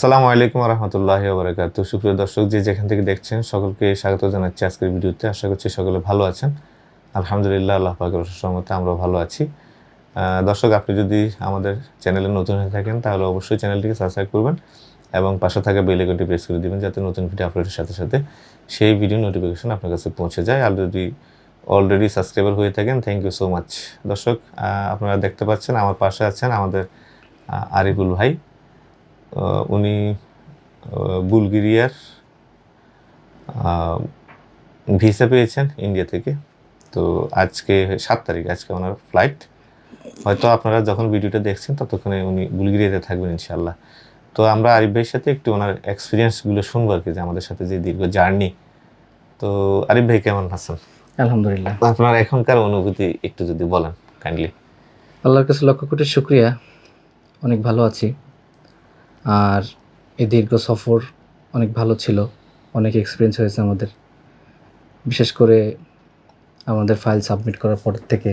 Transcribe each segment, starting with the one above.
আসসালামু আলাইকুম রহমতুল্লাহ বরকাত সুপ্রিয় দর্শক, যে যেখান থেকে দেখছেন, সকলকে স্বাগত জানাচ্ছি আজকের ভিডিওতে। আশা করছি সকলে ভালো আছেন। আলহামদুলিল্লাহ, আল্লাহ পাকের সহমতে আমরা ভালো আছি। দর্শক, আপনি যদি আমাদের চ্যানেলে নতুন হয়ে থাকেন, তাহলে অবশ্যই চ্যানেলটিকে সাবস্ক্রাইব করবেন এবং পাশে থাকা বেল আইকনটি প্রেস করে দিবেন, যাতে নতুন ভিডিও আপলোডের সাথে সাথে সেই ভিডিও নোটিফিকেশন আপনার কাছে পৌঁছে যায়। আর যদি অলরেডি সাবস্ক্রাইবার হয়ে থাকেন থ্যাংক ইউ সো মাচ দর্শক আপনারা দেখতে পাচ্ছেন, আমার পাশে আছেন আমাদের আরিফুল ভাই। উনি বুলগেরিয়ার ভিসা পেয়েছেন ইন্ডিয়া থেকে। তো আজকে সাত তারিখ আজকে ওনার ফ্লাইট। হয়তো আপনারা যখন ভিডিওটা দেখছেন ততক্ষণে উনি বুলগেরিয়াতে থাকবেন ইনশাল্লাহ তো আমরা আরিফ ভাইয়ের সাথে একটু ওনার এক্সপিরিয়েন্সগুলো শুনব আর কি যে আমাদের সাথে যে দীর্ঘ জার্নি। তো আরিফ ভাই কেমন আছেন? আলহামদুলিল্লাহ। আপনার এখনকার অনুভূতি একটু যদি বলেন কাইন্ডলি আল্লাহর কাছে লক্ষ কোটি শুক্রিয়া। অনেক ভালো আছি। আর এই দীর্ঘ সফর অনেক ভালো ছিল, অনেক এক্সপিরিয়েন্স হয়েছে আমাদের। বিশেষ করে আমাদের ফাইল সাবমিট করার পর থেকে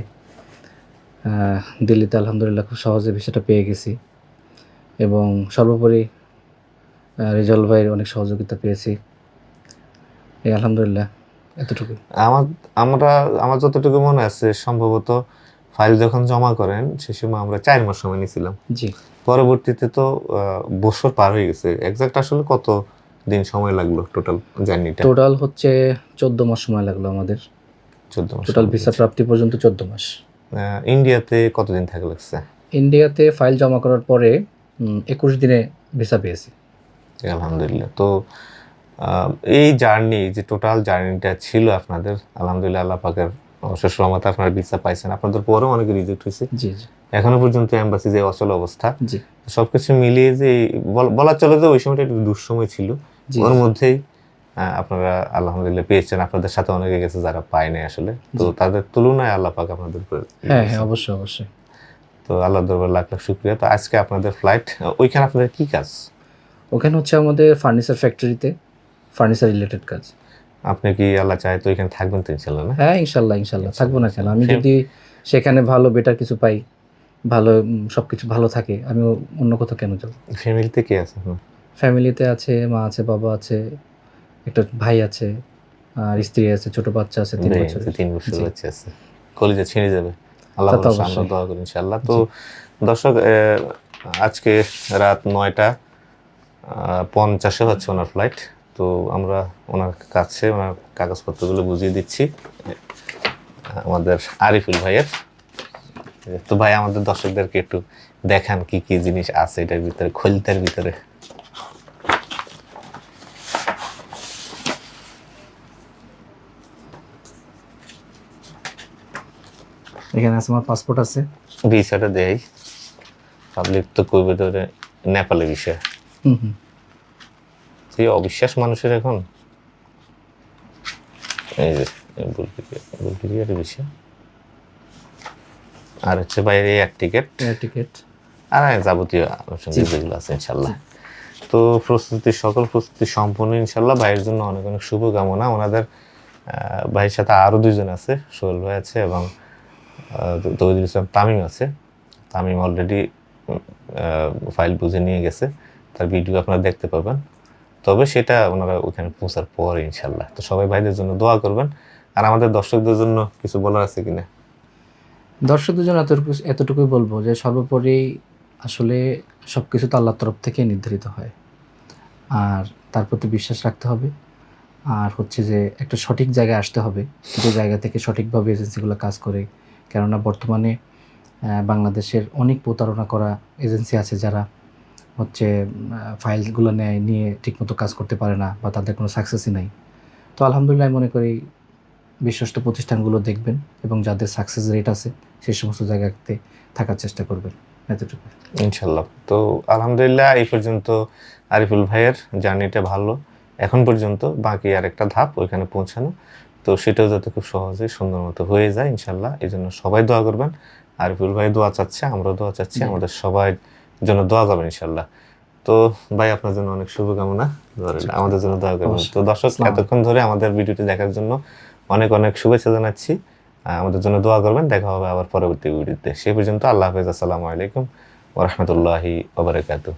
দিল্লিতে আলহামদুলিল্লাহ খুব সহজে ভিসাটা পেয়ে গেছি এবং সর্বোপরি রেজাল ভাইয়ের অনেক সহযোগিতা পেয়েছি। এই আলহামদুলিল্লাহ এতটুকু আমার, আমরা, আমার যতটুকু মনে আছে, সম্ভবত ফাইল যখন জমা করেন সে সময় আমরা চার মাস সময় নিয়েছিলাম। জি। পরবর্তীতে তো বছর পার হয়ে গেছে। এক্সাক্ট আসলে কত দিন সময় লাগল টোটাল জার্নিটা টোটাল হচ্ছে চোদ্দ মাস সময় লাগল আমাদের। চোদ্দ মাস টোটাল ভিসা প্রাপ্তি পর্যন্ত চোদ্দ মাস। ইন্ডিয়াতে কতদিন থাকা লাগছে? ইন্ডিয়াতে ফাইল জমা করার পরে একুশ দিনে ভিসা পেয়েছি। আলহামদুলিল্লাহ। তো এই জার্নি যে টোটাল জার্নিটা ছিল আপনাদের আলহামদুলিল্লাহ আল্লাহ পাকের অশেষ রহমতে আপনারা ভিসা পাইছেন। আপনাদের পরেও অনেক রিজেক্ট হয়েছে জি জি। এখনও পর্যন্ত এম্বাসি যে অচল অবস্থা জি। সবকিছু মিলিয়ে যে বলা চলে যে ওই সময়টা একটু দুঃসময় ছিল। ওর মধ্যেই আপনারা আলহামদুলিল্লাহ পেয়েছেন। আপনাদের সাথে অনেকে গেছে যারা পায় নাই আসলে। তো তাদের তুলনায় আল্লাহ পাক আপনাদের উপর হ্যাঁ হ্যাঁ অবশ্যই অবশ্যই। তো আল্লাহ দরবার লাখ লাখ শুক্রিয়া। তো আজকে আপনাদের ফ্লাইট ওইখানে আপনাদের কি কাজ? ওখানে হচ্ছে আমাদের ফার্নিচার ফ্যাক্টরিতে ফার্নিচার রিলেটেড কাজ। আপনি কি আল্লাহ চায় তো ওইখানে থাকবেন তো ইনশাল্লাহ না? হ্যাঁ ইনশাল্লাহ ইনশাল্লাহ থাকব না কেন? আমি যদি সেখানে ভালো বেটার কিছু পাই ভালো সব কিছু ভালো থাকে আমি অন্য কোথাও কেন যাব? ফ্যামিলিতে কে আছে? ফ্যামিলিতে আছে মা আছে বাবা আছে একটা ভাই আছে আর স্ত্রী আছে ছোট বাচ্চা আছে তিন বছর তিন বছর বাচ্চা আছে। কলেজে ছিঁড়ে যাবে। আল্লাহ ভরসা, দোয়া করি ইনশাল্লাহ তো দর্শক আজকে রাত নয়টা পঞ্চাশে হচ্ছে ওনার ফ্লাইট তো আমরা ওনার কাছে ওনার কাগজপত্রগুলো বুঝিয়ে দিচ্ছি। আমাদের আরিফুল ভাইয়ের। তো ভাই আমাদের দর্শকদেরকে একটু দেখান কি কি জিনিস আছে এটার ভিতরে খলিতার ভিতরে। এখানে আছে আমার পাসপোর্ট আছে। ভিসাটা দেয় পাবলিক তো করবে ধরে নেপালে বিষয় হুম হুম। সেই অবিশ্বাস মানুষের এখন? এই যে বুলগেরিয়ার বিষয় আর হচ্ছে বাইরে এক টিকিট। Air ticket. আর যাবতীয় আনুষঙ্গিক যেগুলো আছে ইনশাল্লাহ। তো প্রস্তুতি সকল প্রস্তুতি সম্পূর্ণ ইনশাল্লাহ। ভাইয়ের জন্য অনেক অনেক শুভকামনা। ওনাদের ভাইয়ের সাথে আরও দুজন আছে সোহেল ভাই আছে এবং তৌহিদুল ইসলাম তামিম আছে। তামিম অলরেডি ফাইল বুঝে নিয়ে গেছে। তার ভিডিও আপনারা দেখতে পাবেন তবে সেটা ওনারা ওখানে পৌঁছার পর ইনশাল্লাহ তো সবাই ভাইদের জন্য দোয়া করবেন। আর আমাদের দর্শকদের জন্য কিছু বলার আছে কিনা? দর্শকদের জন্য এতটুকু এতটুকুই বলব যে সর্বোপরি আসলে সব কিছু তো আল্লাহর তরফ থেকে নির্ধারিত হয়। আর তার প্রতি বিশ্বাস রাখতে হবে। আর হচ্ছে যে একটা সঠিক জায়গায় আসতে হবে। যে জায়গা থেকে সঠিকভাবে এজেন্সিগুলো কাজ করে। কেননা বর্তমানে বাংলাদেশের অনেক প্রতারণা করা এজেন্সি আছে যারা হচ্ছে ফাইলগুলো নেয় নিয়ে ঠিকমতো কাজ করতে পারে না বা তাদের কোনো সাকসেসই নাই। তো আলহামদুলিল্লাহ মনে করি বিশ্বস্ত প্রতিষ্ঠানগুলো দেখবেন এবং যাদের সাকসেস রেট আছে সেই সমস্ত জায়গাতে থাকার চেষ্টা করবেন। এতটুকু। ইনশাল্লাহ। তো আলহামদুলিল্লাহ এই পর্যন্ত আরিফুল ভাইয়ের জার্নিটা ভালো। এখন পর্যন্ত বাকি আর একটা ধাপ ওইখানে পৌঁছানো। তো সেটাও যাতে খুব সহজে সুন্দর মতো হয়ে যায় ইনশাল্লাহ। এই জন্য সবাই দোয়া করবেন। আরিফুল ভাই দোয়া চাচ্ছে আমরাও দোয়া চাচ্ছি। আমাদের সবাই জন্য দোয়া করবেন ইনশাল্লাহ তো ভাই আপনার জন্য অনেক শুভকামনা। আমাদের জন্য দোয়া করবেন। তো দর্শক এতক্ষণ ধরে আমাদের ভিডিওটি দেখার জন্য অনেক অনেক শুভেচ্ছা জানাচ্ছি। আমাদের জন্য দোয়া করবেন। দেখা হবে আবার পরবর্তী ভিডিওতে। সেই পর্যন্ত আল্লাহ হাফেজ। আসসালামু আলাইকুম ওরহমতুল্লাহি ওবরাকাতু